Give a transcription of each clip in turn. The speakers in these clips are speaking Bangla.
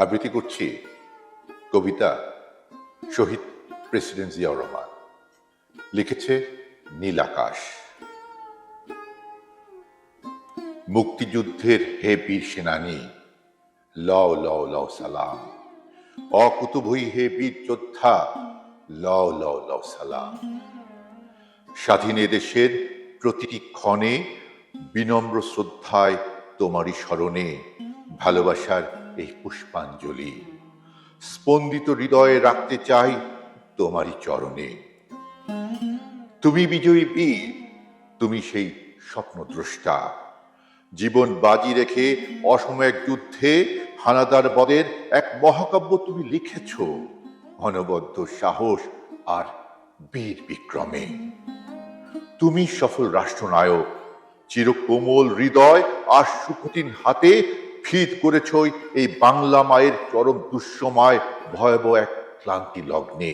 আবৃত্তি করছি কবিতা শহীদ প্রেসিডেন্ট জিয়াউর রহমান। লিখেছে নীল আকাশ। মুক্তিযুদ্ধের হে বীর সেনানী, লও লও লও সালাম। অকুতুভই হে বীর যোদ্ধা, লও লও লও সালাম। স্বাধীন দেশের প্রতিটি ক্ষণে বিনম্র শ্রদ্ধায় তোমারই স্মরণে ভালোবাসার এই পুষ্পাঞ্জলি। স্পন্দিত হৃদয়ে রাখতে চাই তোমারই চরণে। তুমি বিজয়ী বীর, তুমি সেই স্বপ্নদ্রষ্টা। জীবন বাজি রেখে অসময়ের যুদ্ধে হানাদার বদের এক মহাকাব্য তুমি লিখেছ, অনবদ্য সাহস আর বীর বিক্রমে। তুমি সফল রাষ্ট্রনায়ক, চিরকোমল হৃদয় আর সুকঠিন হাতে ফিট করেছ এই বাংলা মায়ের চরম দুঃসময়, ভয়াবহ এক ক্লান্তি লগ্নে।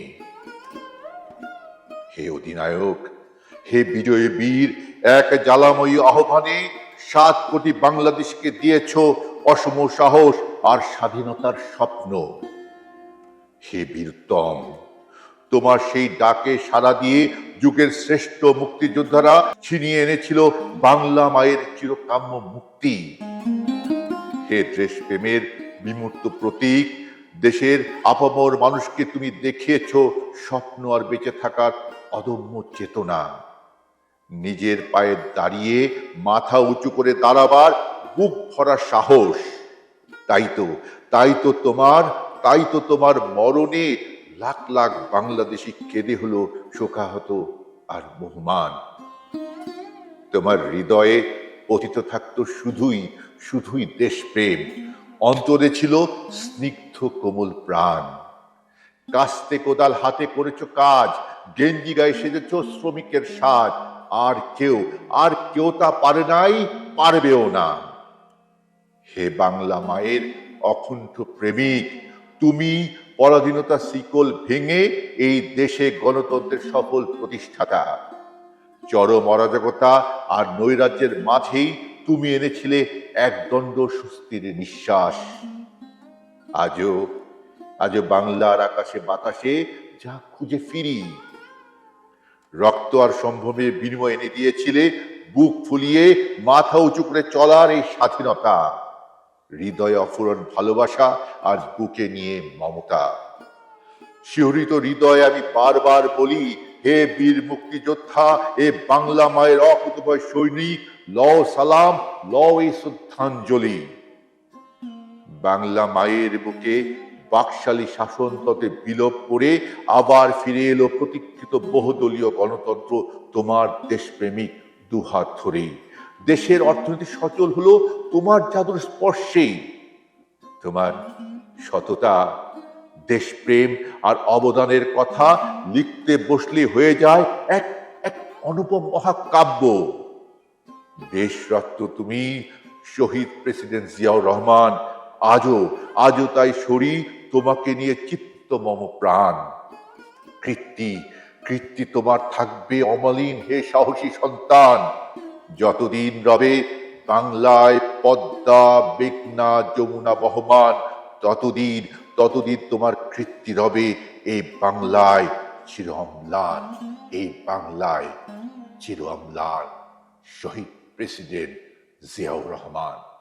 হে অধিনায়ক, হে বিজয়ী বীর, এক জ্বালাময়ী আহ্বানে সাত কোটি বাংলাদেশকে দিয়েছ অসম সাহস আর স্বাধীনতার স্বপ্ন। হে বীরতম তোমার সেই ডাকে সাড়া দিয়ে যুগের শ্রেষ্ঠ মুক্তিযোদ্ধারা ছিনিয়ে এনেছিল বাংলা মায়ের চিরকাম্য মুক্তি। হে দেশপ্রেমের বিমূর্ত প্রতীক, দেশের আপামর মানুষকে তুমি দেখিয়েছ স্বপ্ন আর বেঁচে থাকার অদম্য চেতনা। নিজের পায়ে দাঁড়িয়ে মাথা উঁচু করে দাঁড়াবার বুক ভরা সাহস। তাই তো তাই তো তোমার, তাই তো তোমার মরণে লাখ লাখ বাংলাদেশি কেঁদে হলো শোকাহত আর বহুমান তোমার হৃদয়ে পতিত থাকতো শুধুই শুধুই দেশপ্রেম। অন্তরে ছিল স্নিগ্ধ কোমল প্রাণ। কাস্তে কোদাল হাতে করেছ কাজ, গেঞ্জি গায়ে সেজেছ শ্রমিকের সাজ। আর কেউ আর কেউ তা পারে নাই, পারবেও না। হে বাংলা মায়ের অকুণ্ঠ প্রেমিক, তুমি পরাধীনতা শিকল ভেঙে এই দেশে গণতন্ত্রের সফল প্রতিষ্ঠাতা। চরম অরাজকতা আর নৈরাজ্যের মাঝেই তুমি এনেছিলে একদণ্ড সুস্থির নিঃশ্বাস। আজও আজও বাংলার আকাশে বাতাসে যা খুঁজে ফিরি। রক্ত আর সম্ভ্রমের বিনিময় এনে দিয়েছিলে, বুক ফুলিয়ে মাথা উঁচু করে চলার এই স্বাধীনতা। হৃদয়ে অফুরন ভালোবাসা আর বুকে নিয়ে মমতা। শিহরিত হৃদয়ে আমি বারবার বলি, হে বীর মুক্তিযোদ্ধা, এ বাংলা মায়ের অকুতভয় সৈনিক ল সালাম ল এই শ্রদ্ধাঞ্জলি। বাংলা মায়ের বুকে বাকশালী শাসনতন্ত্রে বিলোপ করে আবার ফিরে এলো প্রতীক্ষিত বহুদলীয় গণতন্ত্র, তোমার দেশপ্রেমিক দুহাত ধরেই দেশের অর্থনীতি সচল হলো, তোমার জাদুর স্পর্শেই তোমার সততা, দেশপ্রেম আর অবদানের কথা লিখতে বসলে হয়ে যায় এক এক অনুপম মহাকাব্য। দেশরত্ন তুমি, শহীদ প্রেসিডেন্ট জিয়াউর রহমান। আজও আজও তাই সরি তোমাকে নিয়ে চিত্ত মম প্রাণ। কৃত্তি কৃত্তি তোমার থাকবে অমলিন হে সাহসী সন্তান। যতদিন রবে বাংলায় পদ্মা, মেঘনা, যমুনা বহমান, ততদিন ততদিন তোমার কৃত্তি রবে এই বাংলায় চির অম্লান এই বাংলায় চির অম্লান শহীদ প্রেসিডেন্ট জিয়াউর রহমান